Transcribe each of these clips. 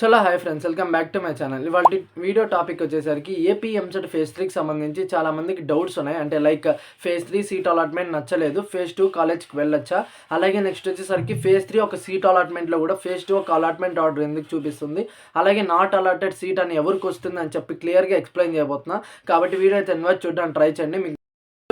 చలో hi friends welcome back to my channel. ఇవాళ video topic వచ్చేసరికి ఏపీ ఎంసెట్ ఫేజ్ త్రీకి సంబంధించి చాలా మందికి డౌట్స్ ఉన్నాయి. అంటే like phase three seat allotment నచ్చలేదు ఫేజ్ టూ కాలేజ్కి వెళ్ళొచ్చా? అలాగే నెక్స్ట్ వచ్చేసరికి ఫేజ్ త్రీ ఒక సీట్ అలాట్మెంట్లో కూడా ఫేజ్ టూ ఒక అలాట్మెంట్ ఆర్డర్ ఎందుకు చూపిస్తుంది? అలాగే నాట్ అలాటెడ్ సీట్ అని ఎవరికి వస్తుంది అని చెప్పి క్లియర్గా ఎక్స్ప్లెయిన్ చేయబోతున్నా. కాబట్టి వీడియో అయితే ఇన్వైట్ చూడడానికి ట్రై చేయండి. మీకు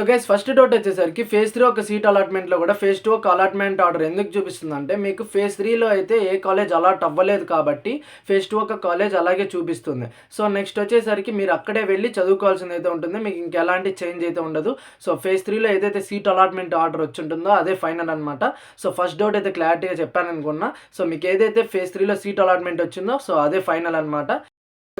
సో గైస్ ఫస్ట్ డౌట్ వచ్చేసరికి ఫేజ్ త్రీ ఒక సీట్ అలాట్మెంట్లో కూడా ఫేజ్ టూ ఒక అలాట్మెంట్ ఆర్డర్ ఎందుకు చూపిస్తుంది అంటే మీకు ఫేజ్ త్రీలో అయితే ఏ కాలేజ్ అలాట్ అవ్వలేదు కాబట్టి ఫేజ్ టూ ఒక కాలేజ్ అలాగే చూపిస్తుంది. సో నెక్స్ట్ వచ్చేసరికి మీరు అక్కడే వెళ్ళి చదువుకోవాల్సింది అయితే ఉంటుంది. మీకు ఇంకెలాంటి చేంజ్ అయితే ఉండదు. సో ఫేజ్ త్రీలో ఏదైతే సీట్ అలాట్మెంట్ ఆర్డర్ వచ్చి ఉంటుందో అదే ఫైనల్ అనమాట సో ఫస్ట్ డౌట్ అయితే క్లారిటీగా చెప్పాను అనుకున్నా సో మీకు ఏదైతే ఫేజ్ త్రీలో సీట్ అలాట్మెంట్ వచ్చిందో సో అదే ఫైనల్ అనమాట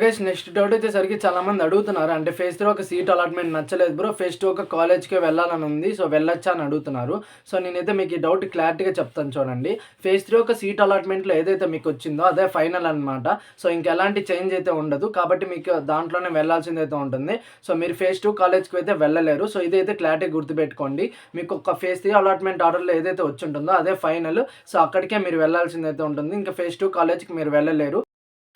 గైస్ నెక్స్ట్ డౌట్ వచ్చేసరికి చాలా మంది అడుగుతున్నారు. అంటే ఫేజ్ త్రీ ఒక సీట్ అలాట్మెంట్ నచ్చలేదు బ్రో ఫేజ్ టూ ఒక కాలేజ్కి వెళ్ళాలని ఉంది. సో వెళ్ళొచ్చా అని అడుగుతున్నారు. సో నేనైతే మీకు ఈ డౌట్ క్లారిటీగా చెప్తాను చూడండి. ఫేజ్ త్రీ ఒక సీట్ అలాట్మెంట్లో ఏదైతే మీకు వచ్చిందో అదే ఫైనల్ అనమాట సో ఇంకెలాంటి చేంజ్ అయితే ఉండదు. కాబట్టి మీకు దాంట్లోనే వెళ్ళాల్సింది అయితే ఉంటుంది. సో మీరు ఫేజ్ టూ కాలేజ్కి అయితే వెళ్ళలేరు. సో ఇదైతే క్లారిటీ గుర్తుపెట్టుకోండి. మీకు ఒక ఫేజ్ త్రీ అలాట్మెంట్ ఆర్డర్లో ఏదైతే వచ్చి ఉంటుందో అదే ఫైనల్ సో అక్కడికే మీరు వెళ్ళాల్సింది అయితే ఉంటుంది. ఇంకా ఫేజ్ టూ కాలేజ్కి మీరు వెళ్ళలేరు.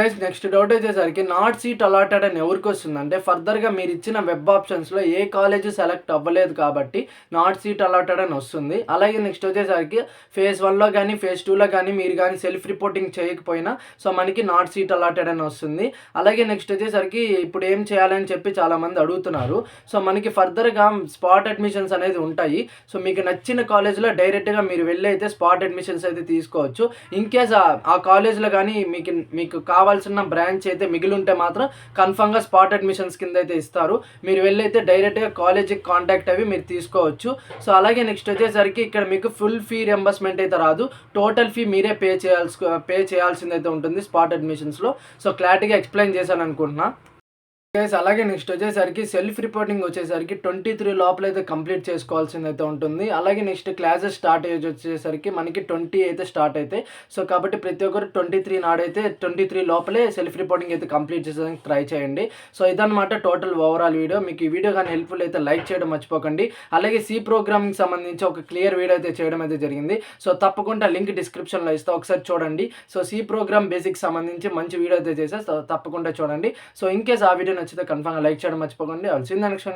గైస్ నెక్స్ట్ డౌట్ వచ్చేసరికి నాట్ సీట్ అలాటెడ్ అని ఎవరికి వస్తుంది అంటే ఫర్దర్గా మీరు ఇచ్చిన వెబ్ ఆప్షన్స్లో ఏ కాలేజ్ సెలెక్ట్ అవ్వలేదు కాబట్టి నాట్ సీట్ అలాటెడ్ అని వస్తుంది. అలాగే నెక్స్ట్ వచ్చేసరికి ఫేజ్ వన్లో కానీ ఫేజ్ టూలో కానీ మీరు కానీ సెల్ఫ్ రిపోర్టింగ్ చేయకపోయినా సో మనకి నాట్ సీట్ అలాటెడ్ అని వస్తుంది. అలాగే నెక్స్ట్ వచ్చేసరికి ఇప్పుడు ఏం చేయాలని చెప్పి చాలామంది అడుగుతున్నారు. సో మనకి ఫర్దర్గా స్పాట్ అడ్మిషన్స్ అనేది ఉంటాయి. సో మీకు నచ్చిన కాలేజ్లో డైరెక్ట్గా మీరు వెళ్ళి అయితే స్పాట్ అడ్మిషన్స్ అయితే తీసుకోవచ్చు. ఇన్ కేస్ ఆ కాలేజ్లో కానీ మీకు మీకు కావాల్సిన బ్రాంచ్ అయితే మిగిలి ఉంటే మాత్రం కన్ఫామ్గా స్పాట్ అడ్మిషన్స్ కింద అయితే ఇస్తారు. మీరు వెళ్ళైతే డైరెక్ట్గా కాలేజీకి కాంటాక్ట్ అవి మీరు తీసుకోవచ్చు. సో అలాగే నెక్స్ట్ వచ్చేసరికి ఇక్కడ మీకు ఫుల్ ఫీ రెంబర్స్మెంట్ అయితే రాదు. టోటల్ ఫీ మీరే పే చేయాల్సి పే చేయాల్సింది అయితే ఉంటుంది స్పాట్ అడ్మిషన్స్లో సో క్లారిటీగా ఎక్స్ప్లెయిన్ చేశాను అనుకుంటున్నా గైస్ అలాగే నెక్స్ట్ వచ్చేసరికి సెల్ఫ్ రిపోర్టింగ్ వచ్చేసరికి ట్వంటీ త్రీ లోపల అయితే కంప్లీట్ చేసుకోవాల్సింది అయితే ఉంటుంది. అలాగే నెక్స్ట్ క్లాసెస్ స్టార్ట్ ఏజ్ వచ్చేసరికి మనకి ట్వంటీ అయితే స్టార్ట్ అయితే. సో కాబట్టి ప్రతి ఒక్కరు ట్వంటీ త్రీ నాడైతే ట్వంటీ త్రీ లోపలే సెల్ఫ్ రిపోర్టింగ్ అయితే కంప్లీట్ చేసేదానికి ట్రై చేయండి. సో ఇదనమాట టోటల్ ఓవరాల్ వీడియో మీకు ఈ వీడియో కానీ హెల్ప్ఫుల్ అయితే లైక్ చేయడం మర్చిపోకండి. అలాగే సి ప్రోగ్రామింగ్ సంబంధించి ఒక క్లియర్ వీడియో అయితే చేయడం అయితే జరిగింది. సో తప్పకుండా లింక్ డిస్క్రిప్షన్లో ఇస్తా. ఒకసారి చూడండి. సో సి ప్రోగ్రామ్ బేసిక్ సంబంధించి మంచి వీడియో అయితే చేసే. సో తప్పకుండా చూడండి. సో ఇన్ కేస్ ఆ వీడియో నచ్చితే కన్ఫామ్గా లైక్ చేయడం మర్చిపోకండి. All seen next